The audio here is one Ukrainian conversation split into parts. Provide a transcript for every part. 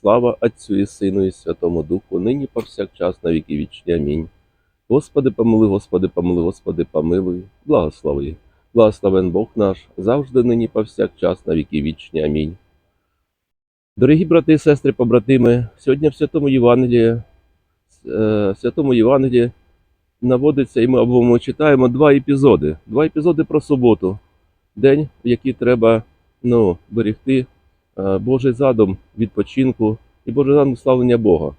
Слава Отцю і Сину і Святому Духу, нині повсякчас на віки вічні. Амінь. Господи, помили, Господи, помили, Господи, помилуй, благослови. Благословен Бог наш, завжди нині повсякчас на віки вічні. Амінь. Дорогі брати і сестри, побратими, сьогодні в Святому Євангелії, е, в Святому Євангелії наводиться, і ми обов'язково читаємо два епізоди. Два епізоди про суботу, день, в який треба ну, берегти Божий задум відпочинку і Божий задум славлення Бога.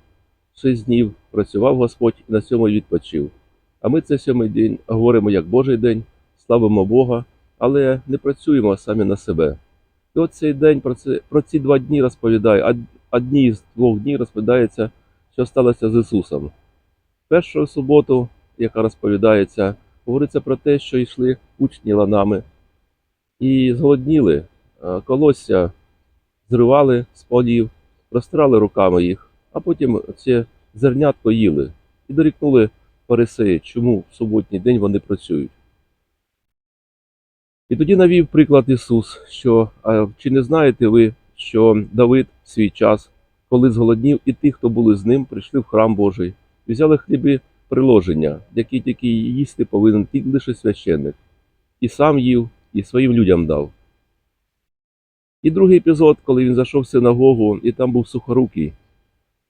Шість днів працював Господь і на сьомий відпочив. А ми цей сьомий день говоримо як Божий день, славимо Бога, але не працюємо самі на себе. І от цей день про, це, про ці два дні розповідає, од- одні з двох днів розповідається, що сталося з Ісусом. Першу суботу, яка розповідається, говориться про те, що йшли учні ланами і зголодніли, е, колосся зривали з полів, розтирали руками їх, а потім це зернятко їли і дорікнули фарисеї, чому в суботній день вони працюють. І тоді навів приклад Ісус, що а чи не знаєте ви, що Давид в свій час, коли зголоднів, і ті, хто були з ним, прийшли в храм Божий, і взяли хліби приложення, які тільки їсти повинен тільки лише священник, і сам їв, і своїм людям дав. І другий епізод, коли він зайшов в синагогу, і там був сухорукий,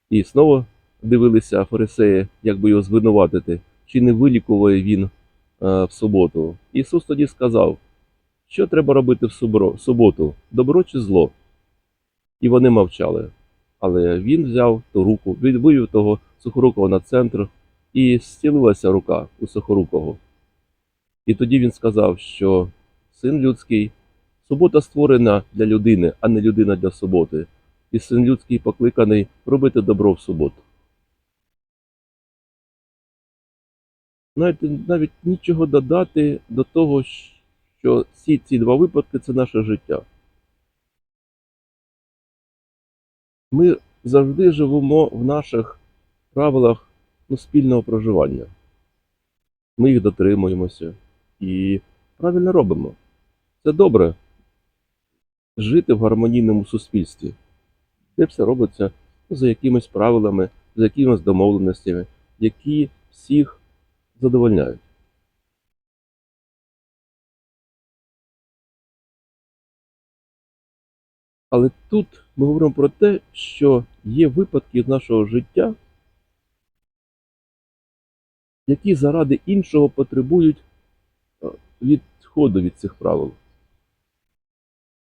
і знову дивилися фарисеї, як би його звинуватити, чи не вилікуває він е, в суботу. Ісус тоді сказав, що треба робити в суботу, добро чи зло? І вони мовчали. Але він взяв ту руку, він вивів того сухорукого на центр, і зцілилася рука у сухорукого. І тоді він сказав, що син людський, субота створена для людини, а не людина для суботи. І син людський покликаний робити добро в суботу. Знаєте, навіть нічого додати до того, що всі ці два випадки це наше життя. Ми завжди живемо в наших правилах ну, спільного проживання. Ми їх дотримуємося і правильно робимо. Це добре жити в гармонійному суспільстві, де все робиться за якимись правилами, за якимись домовленостями, які всіх задовольняють. Але тут ми говоримо про те, що є випадки з нашого життя, які заради іншого потребують е, відходу від цих правил.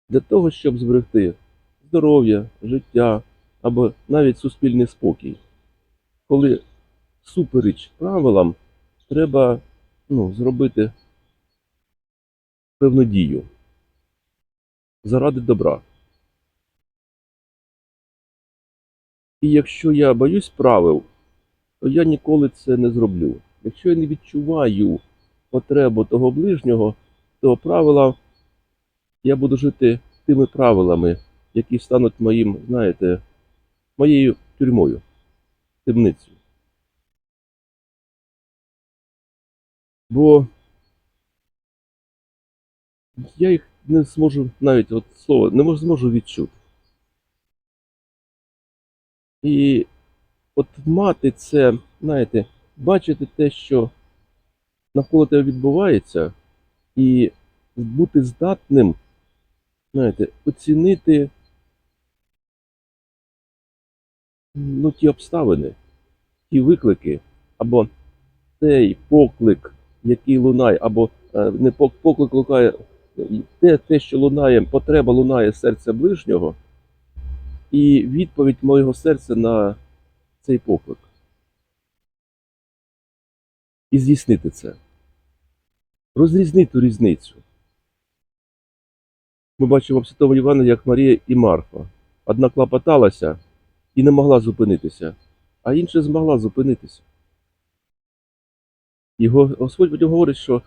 Для того, щоб зберегти здоров'я, життя або навіть суспільний спокій. Коли супереч правилам треба ну, зробити певну дію заради добра. І якщо я боюсь правил, то я ніколи це не зроблю. Якщо я не відчуваю потребу того ближнього, то правила я буду жити тими правилами, які стануть моїм, знаєте, моєю тюрмою, темницею. Бо я їх не зможу навіть от слово, не можу зможу відчути. І от мати це, знаєте, бачити те, що навколо тебе відбувається, і бути здатним, знаєте, оцінити ну, ті обставини, ті виклики, або той поклик, який лунає, або е, не поклик лунає, те, те, що лунає, потреба лунає серця ближнього, і відповідь моєго серця на цей поклик. І здійснити це. Розрізнити різницю. Ми бачимо в Святому Івані, як Марія і Марфа. Одна клопоталася і не могла зупинитися, а інша змогла зупинитися. Його Господь потім говорить, що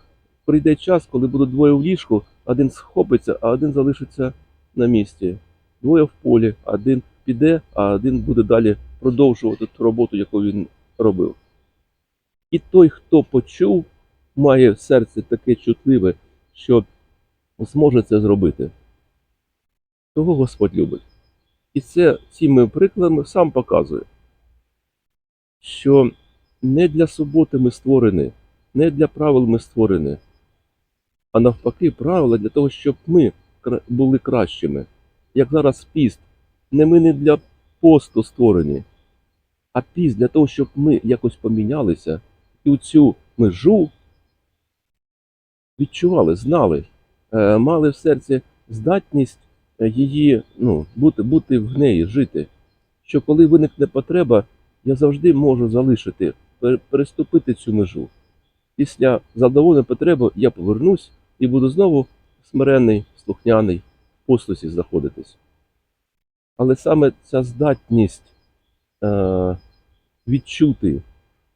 прийде час, коли будуть двоє в ліжку, один схопиться, а один залишиться на місці. Двоє в полі, один піде, а один буде далі продовжувати ту роботу, яку він робив. І той, хто почув, має в серці таке чутливе, що зможе це зробити. Того Господь любить. І це цими прикладами сам показує, що не для суботи ми створені, не для правил ми створені, а навпаки, правила для того, щоб ми були кращими. Як зараз піст, не ми не для посту створені, а піст для того, щоб ми якось помінялися і у цю межу відчували, знали, е, мали в серці здатність її ну, бути, бути в неї, жити. Що коли виникне потреба, я завжди можу залишити, переступити цю межу. Після задоволеної потреби я повернусь і буду знову смиренний, слухняний, в послусі знаходитись. Але саме ця здатність е, відчути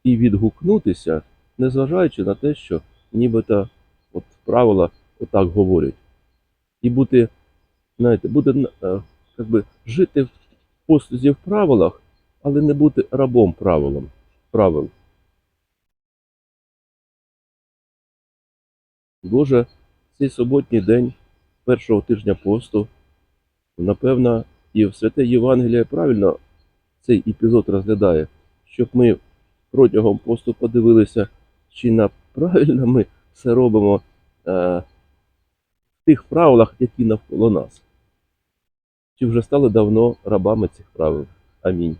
і відгукнутися, незважаючи на те, що нібито от правила отак говорять. І бути, знаєте, бути е, як би, жити в послузі в правилах, але не бути рабом правилам, правил. Боже, цей суботній день першого тижня посту, напевно, і в святе Євангеліє правильно цей епізод розглядає, щоб ми протягом посту подивилися, чи правильно ми все робимо е, в тих правилах, які навколо нас. Чи вже стали давно рабами цих правил? Амінь.